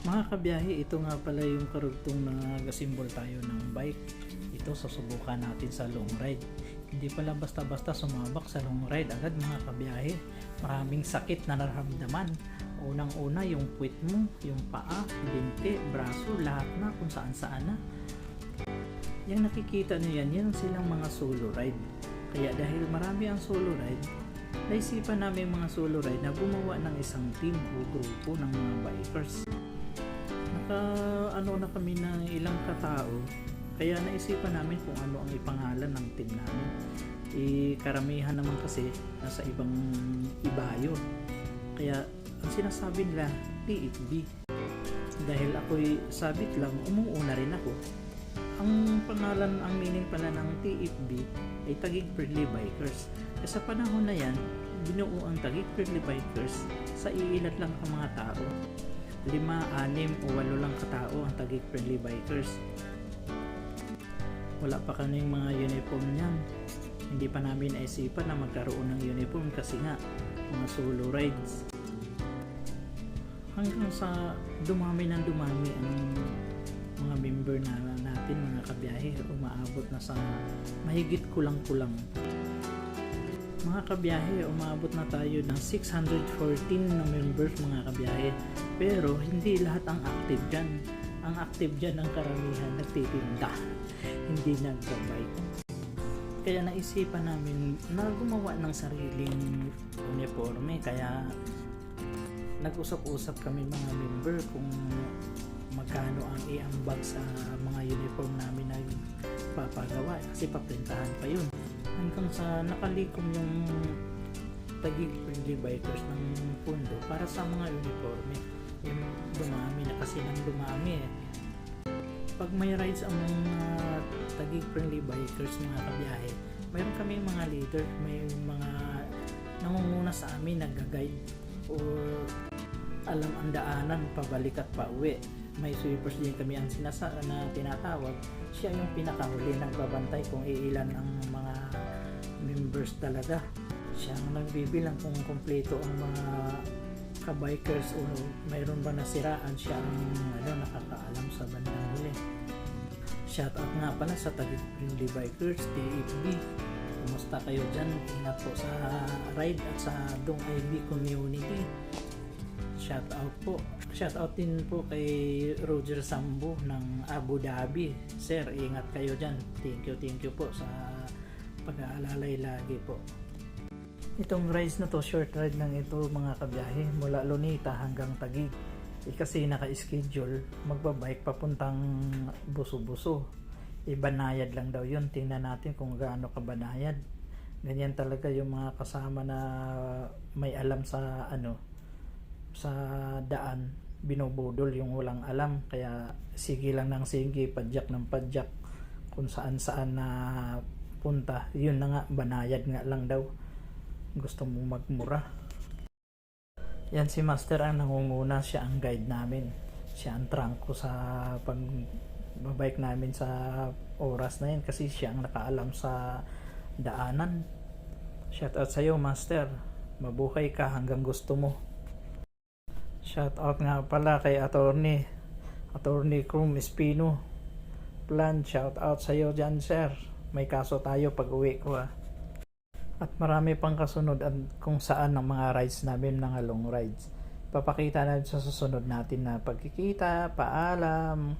Mga kabiyahe, ito nga pala yung karugtong na nagasimbol tayo ng bike. Ito susubukan natin sa long ride. Hindi pala basta-basta sumabak sa long ride agad mga kabiyahe. Maraming sakit na nararamdaman. Unang-una yung puwit mo, yung paa, binti, braso, lahat na kung saan-saan na. Yung nakikita nyo yan, yan ang silang mga solo ride. Kaya dahil marami ang solo ride, naisipan namin mga solo ride na gumawa ng isang team o grupo ng mga bikers. Naka ano na kami ng ilang katao, kaya naisipan namin kung ano ang ipangalan ng team namin. Eh, karamihan naman kasi nasa ibang ibayo. Kaya ang sinasabi nila, TFB. Dahil ako'y sabit lang, umuuna rin ako. Ang pangalan, ang meaning pala ng TFB ay Tagig Friendly Bikers. E sa panahon na yan, binuo ang Tagig Friendly Bikers sa iilat lang ang mga tao. Lima, anim o walo lang katao ang Tagig Friendly Bikers. Wala pa kaming mga uniform niyan. Hindi pa namin naisipan na magkaroon ng uniform kasi nga mga solo rides. Hanggang sa dumami ng dumami ang mga member na natin, mga kabiyahe, umaabot na sa mahigit kulang-kulang. Mga kabiyahe, umabot na tayo ng 614 na members mga kabiyahe. Pero hindi lahat ang active dyan. Ang active dyan ang karamihan nagtitinda, hindi nagbabike. Kaya naisipan namin na gumawa ng sariling uniforme. Kaya nag-usap-usap kami mga member kung magkano ang iambag sa mga uniform namin na papagawa kasi paprintahan pa yun hanggang sa nakalikom yung tagig bikers ng pundo para sa mga uniforme. Yung dumami na kasi nang dumami eh. Pag may rides ang mga tagig friendly bikers mga kabiyahe mayroon kami mga leader may mga nangunguna sa amin nag-guide or alam ang daanan pabalik at pauwi may sweepers din kami. Ang sinasa na tinatawag siya yung pinakahuli. Nagbabantay kung iilan ang mga members talaga. Siya ang nagbibilang kung kumpleto ang mga kabikers o mayroon ba nasiraan. Siya ang ano, nakakaalam sa bandang huli. Shout out nga pala sa Tagig Friendly Bikers TFB kumusta kayo dyan? Ingat po sa ride at sa Dong IB community shout out po. Shout out din po kay Roger Sambo ng Abu Dhabi. Sir ingat kayo dyan. Thank you thank you po sa pag-aalalay lagi po. Itong rides na to short ride lang ito mga kabiyahe mula Lunita hanggang Tagig. Eh, kasi naka-schedule magbabike papuntang Buso-Buso. Ibanayad lang daw yun. Tingnan natin kung gaano kabanayad ganyan talaga yung mga kasama na may alam sa ano sa daan binubudol yung walang alam. Kaya sige lang ng sige padyak ng padyak kung saan saan na punta. Yun na nga banayad nga lang daw. Gusto mo magmura. Yan si master ang nangunguna. Siya ang guide namin. Siya ang trangko sa pag babike namin sa oras na yun. Kasi siya ang nakaalam sa daanan. Shout out sa'yo master. Mabuhay ka hanggang gusto mo Shout out nga pala kay attorney attorney Krum Espino. Plan shout out sa iyo dyan sir. May kaso tayo pag uwi ko ah. At marami pang kasunod at kung saan ang mga rides namin mga long rides. Papakita natin sa susunod natin na pagkikita paalam.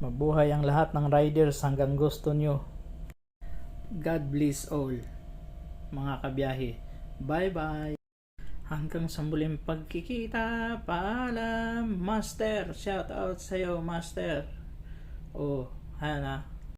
Mabuhay ang lahat ng riders hanggang gusto nyo. God bless all mga kabiyahe. Bye bye Hanggang sa muling pagkikita, paalam, Master. Shout out sa'yo, Master. Oh, Hana.